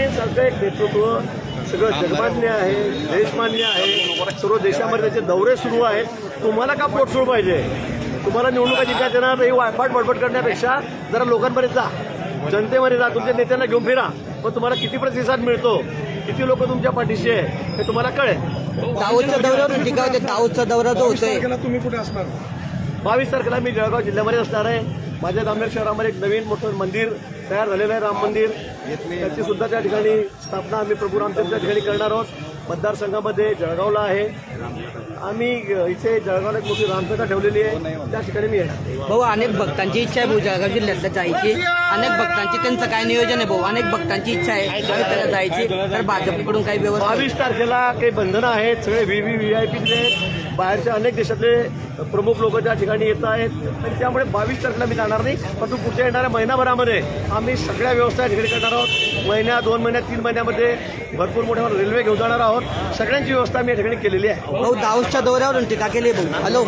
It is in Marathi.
मोदीजींसारखं एक नेतृत्व सगळं जगमान्य आहे देशमान्य आहे सर्व देशामध्ये त्याचे दौरे सुरू आहेत. तुम्हाला का पोटसोड पाहिजे? तुम्हाला निवडणुका जिंकायचं येणार नाही वायफाट बडबड करण्यापेक्षा जरा लोकांपर्यंत जा. जनतेमध्ये जा तुमच्या नेत्यांना घेऊन फिरा. पण तुम्हाला किती प्रतिसाद मिळतो? किती लोक तुमच्या पाठीशी आहे? हे तुम्हाला कळेल. दाऊदच्या दौऱ्यावरून टीका होते दाऊदचा दौरा जो होतोय. तुम्ही कुठे असणार? बावीस तारखेला मी जळगाव जिल्ह्यामध्ये असणार आहे. माझ्या जामनेर शहरामध्ये एक नवीन मोठं मंदिर तयार झालेलं आहे राम मंदिर. त्याची सुद्धा त्या ठिकाणी स्थापना आम्ही प्रभू रामचंद्र त्या ठिकाणी करणार आहोत. मतदारसंघामध्ये जळगावला आहे. आम्ही इथे जळगावला एक मोठी रामपेठा ठेवलेली आहे. त्या ठिकाणी मी येणार. भाऊ अनेक भक्तांची इच्छा आहे भाऊ जळगाव जिल्ह्यातल्या जायची. अनेक भक्तांची त्यांचं काय नियोजन आहे भाऊ? अनेक भक्तांची इच्छा आहे त्याला जायची. तर भाजपकडून काही व्यवस्था बावीस तारखेला काही बंधनं आहेत सगळे V V V I P आहेत. बाहेरच्या अनेक देशातले प्रमुख लोक त्या ठिकाणी येत आहेत आणि त्यामुळे बावीस तारखेला मी जाणार नाही परंतु पुढच्या येणाऱ्या महिनाभरामध्ये आम्ही सगळ्या व्यवस्था ठिकाणी करणार आहोत. महिन्या दोन महिन्यात तीन महिन्यामध्ये भरपूर मोठ्या रेल्वे घेऊन जाणार आहोत. सगळ्यांची व्यवस्था मी या ठिकाणी केलेली आहे. भाऊ दाऊसच्या दौऱ्यावरून टीका केली भाऊ. हॅलो.